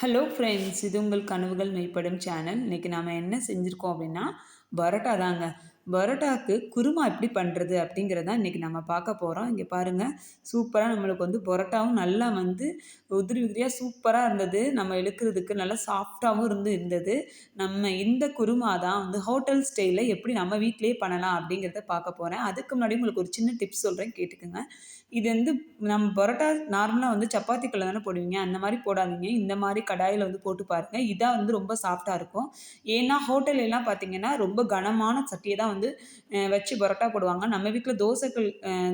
Hello friends இது உங்கள் கனவுகள் மெய்ப்படும் சேனல் இன்றைக்கி நாம் என்ன செஞ்சுருக்கோம் அப்படின்னா பரோட்டா தாங்க. பரோட்டாவுக்கு குருமா எப்படி பண்ணுறது அப்படிங்கிறத இன்றைக்கி நம்ம பார்க்க போகிறோம் இங்கே பாருங்கள் சூப்பராக நம்மளுக்கு வந்து பரோட்டாவும் நல்லா வந்து உதிரி உதிரியாக சூப்பராக இருந்தது. நம்ம இழுக்கிறதுக்கு நல்லா சாஃப்டாகவும் இருந்து இருந்தது. நம்ம இந்த குருமா தான் வந்து ஹோட்டல் ஸ்டைலில் எப்படி நம்ம வீட்டிலேயே பண்ணலாம் அப்படிங்கிறத பார்க்க போகிறேன் அதுக்கு முன்னாடி உங்களுக்கு ஒரு சின்ன டிப்ஸ் சொல்கிறேன் கேட்டுக்கோங்க. இது வந்து நம்ம பரோட்டா நார்மலாக வந்து சப்பாத்திக்குள்ளே தானே போடுவீங்க? அந்த மாதிரி போடாதீங்க. இந்த மாதிரி கடாயில் வந்து போட்டு பாருங்கள் இதான் வந்து ரொம்ப சாஃப்டாக இருக்கும். ஏன்னா ஹோட்டல்லாம் பார்த்தீங்கன்னா ரொம்ப கனமான சட்டியை தான் வந்து வச்சு பரோட்டா போடுவாங்க. நம்ம வீட்டில் தோசைகள்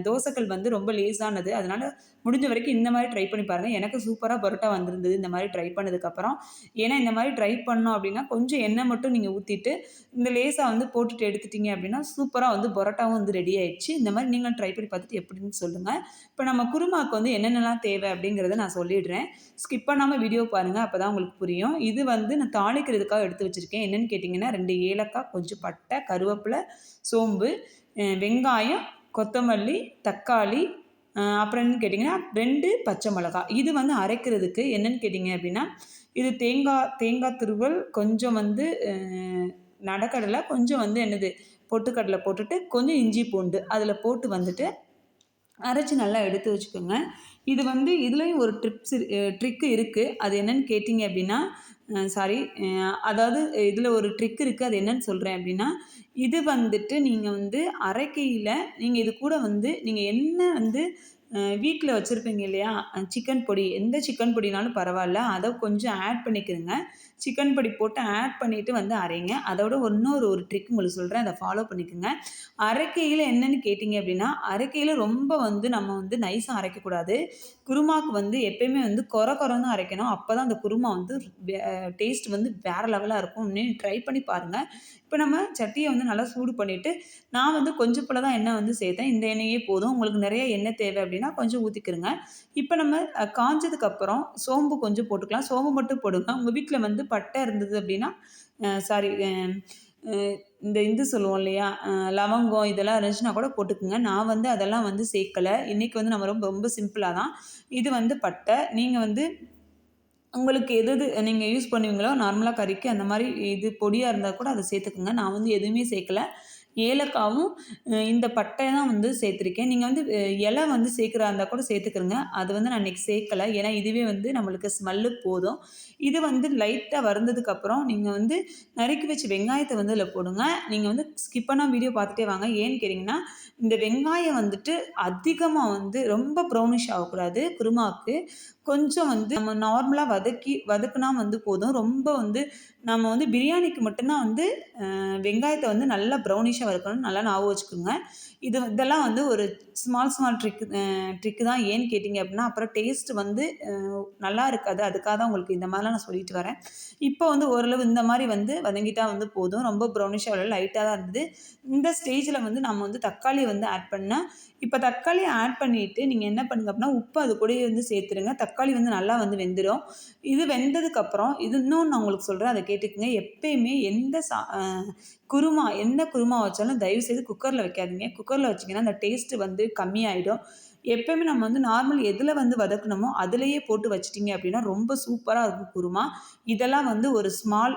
தோசைகள் வந்து ரொம்ப லேஸானது அதனால் முடிஞ்ச வரைக்கும் இந்த மாதிரி ட்ரை பண்ணி பாருங்கள் எனக்கு சூப்பராக பரோட்டா வந்திருந்தது இந்த மாதிரி ட்ரை பண்ணதுக்கப்புறம். ஏன்னா இந்த மாதிரி ட்ரை பண்ணோம் அப்படின்னா கொஞ்சம் எண்ணெய் மட்டும் நீங்கள் ஊற்றிட்டு இந்த லேஸாக வந்து போட்டுட்டு எடுத்துட்டீங்க அப்படின்னா சூப்பராக வந்து பரோட்டாவும் வந்து ரெடி ஆயிடுச்சு. இந்த மாதிரி நீங்களும் ட்ரை பண்ணி பார்த்துட்டு எப்படின்னு சொல்லுங்கள் இப்போ நம்ம குருமாவுக்கு வந்து என்னென்னலாம் தேவை அப்படிங்கிறத நான் சொல்லிடுறேன். ஸ்கிப் பண்ணாமல் வீடியோ பாருங்கள் அப்போ தான் உங்களுக்கு புரியும். இது வந்து நான் தாளிக்கிறதுக்காக எடுத்து வச்சுருக்கேன். என்னென்னு கேட்டிங்கன்னா ரெண்டு ஏலக்காய் கொஞ்சம் பட்டை கருவேப்பிலை சோம்பு வெங்காயம் கொத்தமல்லி தக்காளி அப்புறம் கேட்டிங்கன்னா ரெண்டு பச்சை மிளகா. இது வந்து அரைக்கிறதுக்கு என்னென்னு கேட்டிங்க அப்படின்னா இது தேங்காய் தேங்காய் துருவல் கொஞ்சம் வந்து நடக்கடலை கொஞ்சம் வந்து என்னது பொட்டுக்கடலை போட்டுட்டு கொஞ்சம் இஞ்சி பூண்டு அதில் போட்டு வந்துட்டு அரைச்சி நல்லா எடுத்து வச்சுக்கோங்க. இது வந்து இதுலேயும் ஒரு ட்ரிப்ஸ் ட்ரிக்கு இருக்குது அது என்னென்னு கேட்டிங்க அப்படின்னா சாரி அதாவது இதில் ஒரு ட்ரிக் இருக்குது அது என்னன்னு சொல்கிறேன் அப்படின்னா இது வந்துட்டு நீங்கள் வந்து அரைக்கையில் நீங்கள் இது கூட வந்து நீங்கள் என்ன வந்து வீட்டில் வச்சுருப்பீங்க இல்லையா? சிக்கன் பொடி. எந்த சிக்கன் பொடினாலும் பரவாயில்ல. அதை கொஞ்சம் ஆட் பண்ணிக்கிறங்க சிக்கன் பொடி போட்டு ஆட் பண்ணிவிட்டு வந்து அரைங்க. அதோட இன்னொரு ஒரு ட்ரிக் உங்களுக்கு சொல்கிறேன் அதை ஃபாலோ பண்ணிக்கோங்க. அரைக்கையில் என்னென்னு கேட்டிங்க அப்படின்னா அரைக்கையில் ரொம்ப வந்து நம்ம வந்து நைஸாக அரைக்கக்கூடாது. குருமாவுக்கு வந்து எப்பயுமே வந்து குறை குறைன்னு அரைக்கணும். அப்போ தான் அந்த குருமா வந்து டேஸ்ட் வந்து வேறு லெவலாக இருக்கும். இன்னும் ட்ரை பண்ணி பாருங்கள் இப்போ நம்ம சட்டியை வந்து நல்லா சூடு பண்ணிவிட்டு நான் வந்து கொஞ்சம் போல தான் எண்ணெய் வந்து சேர்த்தேன். இந்த எண்ணெயே போதும். உங்களுக்கு நிறைய எண்ணெய் தேவை அப்படின்னு அப்படின்னா கொஞ்சம் ஊற்றிக்கிறங்க இப்போ நம்ம காஞ்சதுக்கப்புறம் சோம்பு கொஞ்சம் போட்டுக்கலாம். சோம்பு மட்டும் போடுங்க. உங்கள் வீட்டில் வந்து பட்டை இருந்தது அப்படின்னா சாரி இந்த இது சொல்லுவோம் இல்லையா? லவங்கம் இதெல்லாம் இருந்துச்சுன்னா கூட போட்டுக்குங்க. நான் வந்து அதெல்லாம் வந்து சேர்க்கலை. இன்றைக்கி வந்து நம்ம ரொம்ப ரொம்ப சிம்பிளாக தான். இது வந்து பட்டை. நீங்கள் வந்து உங்களுக்கு எது எது நீங்கள் யூஸ் பண்ணுவீங்களோ நார்மலாக கறிக்கு அந்த மாதிரி இது பொடியாக இருந்தால் கூட அதை சேர்த்துக்குங்க. நான் வந்து எதுவுமே சேர்க்கல. ஏலக்காவும் இந்த பட்டை தான் வந்து சேர்த்துருக்கேன். நீங்கள் வந்து இலை வந்து சேர்க்குறா இருந்தால் கூட சேர்த்துக்கிறங்க அது வந்து நான் இன்றைக்கி சேர்க்கலை. ஏன்னா இதுவே வந்து நம்மளுக்கு ஸ்மெல்லு போதும். இது வந்து லைட்டாக வறந்ததுக்கப்புறம் நீங்கள் வந்து நறுக்கி வச்சு வெங்காயத்தை வந்து இதில் போடுங்க. நீங்கள் வந்து ஸ்கிப் பண்ணால் வீடியோ பார்த்துட்டே வாங்க. ஏன்னு கேட்டிங்கன்னா இந்த வெங்காயம் வந்துட்டு அதிகமாக வந்து ரொம்ப ப்ரௌனிஷ் ஆகக்கூடாது. குருமாவுக்கு கொஞ்சம் வந்து நம்ம நார்மலாக வதக்கி வதக்குனா வந்து போதும். ரொம்ப வந்து நம்ம வந்து பிரியாணிக்கு மட்டும்தான் வந்து வெங்காயத்தை வந்து நல்லா ப்ரௌனிஷாக வறுக்கணும் நல்லா ஞாபகம் வச்சுக்கோங்க. இது இதெல்லாம் வந்து ஒரு ஸ்மால் ஸ்மால் ட்ரிக் ட்ரிக்கு தான் ஏன்னு கேட்டிங்க அப்படின்னா அப்புறம் டேஸ்ட் வந்து நல்லா இருக்காது. அதுக்காக தான் உங்களுக்கு இந்த மாதிரிலாம் நான் சொல்லிட்டு வரேன். இப்போ வந்து ஓரளவு இந்த மாதிரி வந்து வதங்கிட்டால் வந்து போதும். ரொம்ப ப்ரௌனிஷாக வரல லைட்டாக தான் இருந்தது. இந்த ஸ்டேஜில் வந்து நம்ம வந்து தக்காளி வந்து ஆட் பண்ணால் இப்போ தக்காளி ஆட் பண்ணிவிட்டு நீங்கள் என்ன பண்ணுங்க அப்படின்னா உப்பு அது கூட வந்து சேர்த்துருங்க. தக்காளி வந்து நல்லா வந்து வெந்துடும் இது வெந்ததுக்கப்புறம் இது இன்னும் நான் உங்களுக்கு சொல்கிறேன் அதை கேட்டுக்கோங்க. எப்பயுமே எந்த சா குருமா எந்த குருமா வச்சாலும் தயவுசெய்து குக்கரில் வைக்காதீங்க. குக்கரில் வச்சிங்கன்னா அந்த டேஸ்ட்டு வந்து கம்மியாயிடும். எப்பயுமே நம்ம வந்து நார்மல் எதில் வந்து வதக்கணுமோ அதிலேயே போட்டு வச்சிட்டிங்க அப்படின்னா ரொம்ப சூப்பராக இருக்கும் குருமா. இதெல்லாம் வந்து ஒரு ஸ்மால்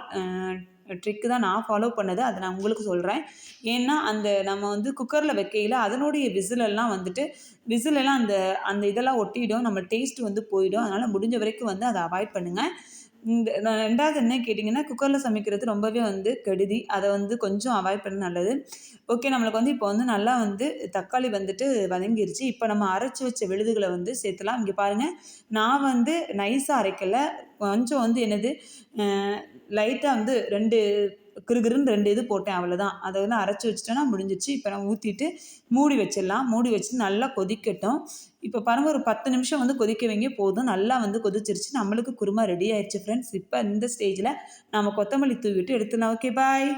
ட்ரிக்கு தான் நான் ஃபாலோ பண்ணது. அதை நான் உங்களுக்கு சொல்கிறேன் ஏன்னா அந்த நம்ம வந்து குக்கரில் வைக்கையில் அதனுடைய விசிலெல்லாம் வந்துட்டு விசிலெல்லாம் அந்த அந்த இதெல்லாம் ஒட்டிடும். நம்ம டேஸ்ட் வந்து போயிடும். அதனால் முடிஞ்ச வரைக்கும் வந்து அதை அவாய்ட் பண்ணுங்கள் இந்த ரெண்டாவது என்ன கேட்டிங்கன்னா குக்கரில் சமைக்கிறது ரொம்பவே வந்து கெடுதி. அதை வந்து கொஞ்சம் அவாய்ட் பண்ண நல்லது. ஓகே நம்மளுக்கு வந்து இப்போ வந்து நல்லா வந்து தக்காளி வந்துட்டு வதங்கிருச்சு. இப்போ நம்ம அரைச்சி வச்ச விழுதுகளை வந்து சேர்த்துலாம். இங்கே பாருங்கள் நான் வந்து நைஸாக அரைக்கலை. கொஞ்சம் வந்து என்னது லைட்டாக வந்து ரெண்டு கிருகிருன்னு ரெண்டு இது போட்டேன் அவ்வளோதான் அதை வந்து அரைச்சி வச்சுட்டேன்னா முடிஞ்சிச்சு இப்போ நான் ஊற்றிட்டு மூடி வச்சிடலாம். மூடி வச்சு நல்லா கொதிக்கட்டும். இப்போ பாருங்கள் ஒரு பத்து நிமிஷம் வந்து கொதிக்க வைங்க போதும். நல்லா வந்து கொதிச்சிருச்சு. நம்மளுக்கு குருமா ரெடி ஆயிடுச்சு ஃப்ரெண்ட்ஸ் இப்போ இந்த ஸ்டேஜில் நம்ம கொத்தமல்லி தூவிட்டு எடுத்துடலாம். Okay bye